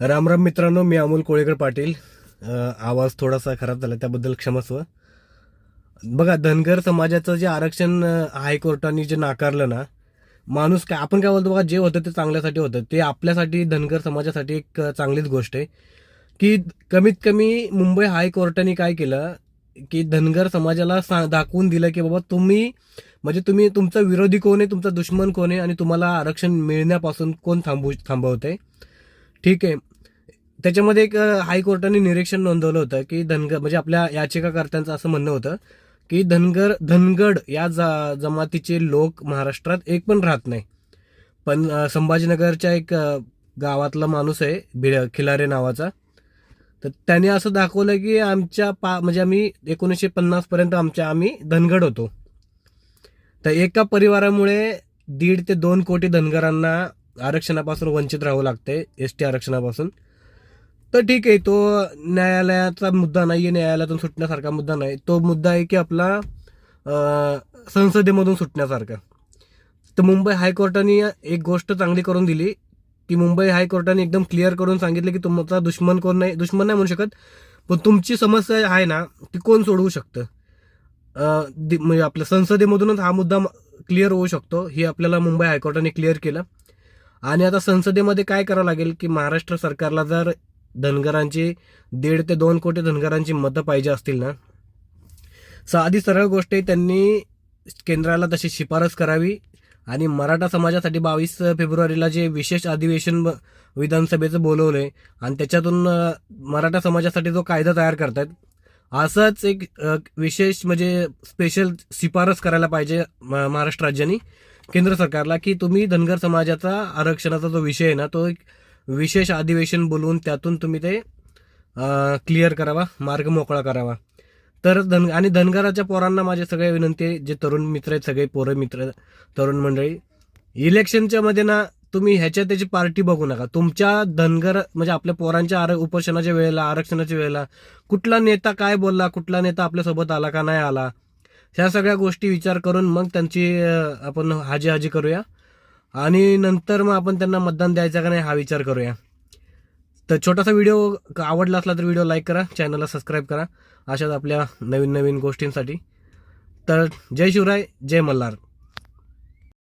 राम राम मित्रांनो मी अमोल कोळेकर पाटील. आवाज थोडासा खराब झाला त्याबद्दल क्षमस्व बघा धनगर समाजाचं जे आरक्षण हायकोर्टाने जे नाकारलं ना माणूस काय आपण काय बोलतो बघा जे होतं ते चांगल्यासाठी होतं. ते आपल्यासाठी धनगर समाजासाठी एक चांगलीच गोष्ट आहे. की कमीत कमी मुंबई हायकोर्टाने काय केलं की धनगर समाजाला सा दाखवून दिलं की बाबा तुम्ही म्हणजे तुम्ही तुमचा विरोधी कोण आहे तुमचा दुश्मन कोण आहे आणि तुम्हाला आरक्षण मिळण्यापासून कोण थांबू थांबवत आहे ठीक आहे. त्याच्यामध्ये एक हायकोर्टाने निरीक्षण नोंदवलं होतं की धनगर म्हणजे आपल्या याचिकाकर्त्यांचं असं म्हणणं होतं की धनगर धनगड या जा जमातीचे लोक महाराष्ट्रात एक पण राहत नाही. पण संभाजीनगरच्या एक गावातला माणूस आहे भिड खिलारे नावाचा. तर त्याने असं दाखवलं की आमच्या पा म्हणजे आम्ही एकोणीसशे पन्नासपर्यंत आमच्या आम्ही धनगड होतो. तर एका परिवारामुळे दीड ते दोन कोटी धनगरांना आरक्षणापासून वंचित राहावं लागते एस टी आरक्षणापासून. तर ठीक आहे तो न्यायालयाचा मुद्दा नाही आहे न्यायालयातून सुटण्यासारखा मुद्दा नाही. तो मुद्दा आहे की आपला संसदेमधून सुटण्यासारखा. तर मुंबई हायकोर्टाने एक गोष्ट चांगली करून दिली की मुंबई हायकोर्टाने एकदम क्लिअर करून सांगितलं की तुमचा दुश्मन कोण नाही दुश्मन नाही म्हणू शकत पण तुमची समस्या आहे ना ती कोण सोडवू शकतं? दि- म्हणजे आपल्या संसदेमधूनच हा मुद्दा क्लिअर होऊ शकतो हे आपल्याला मुंबई हायकोर्टाने क्लिअर केलं. आणि आता संसदेमध्ये काय करावं लागेल की महाराष्ट्र सरकारला जर धनगरांची दीड ते दोन कोटी धनगरांची मतं पाहिजे असतील ना? साधी सरळ गोष्ट आहे त्यांनी केंद्राला तशी शिफारस करावी आणि मराठा समाजासाठी बावीस फेब्रुवारीला जे विशेष अधिवेशन ब- विधानसभेचं बोलवलंय आणि त्याच्यातून मराठा समाजासाठी जो कायदा तयार करतायत असंच एक विशेष म्हणजे स्पेशल शिफारस करायला पाहिजे म- महाराष्ट्र राज्याने केंद्र सरकारला की तुम्ही धनगर समाजाचा आरक्षणाचा जो विषय आहे ना तो एक विशेष अधिवेशन बोलवून त्यातून तुम्ही ते क्लिअर करावा मार्ग मोकळा करावा. तर धन आणि धनगराच्या पोरांना माझे सगळे विनंती आहे जे तरुण मित्र आहेत सगळे पोरं मित्र तरुण मंडळी इलेक्शनच्या मध्ये ना तुम्ही ह्याच्या त्याची पार्टी बघू नका. तुमच्या धनगर म्हणजे आपल्या पोरांच्या आर उपोषणाच्या वेळेला आरक्षणाच्या वेळेला कुठला नेता काय बोलला कुठला नेता आपल्यासोबत आला का नाही आला ह्या सगळ्या गोष्टी विचार करून मग त्यांची आपण हाजी हाजी करूया. आणि नंतर मग आपण त्यांना मतदान द्यायचं का नाही हा विचार करूया. तर छोटासा व्हिडिओ आवडला असला तर व्हिडिओ लाईक करा चॅनलला सबस्क्राईब करा. अशाच आपल्या नवीन नवीन गोष्टींसाठी. तर जय शिवराय जय मल्हार.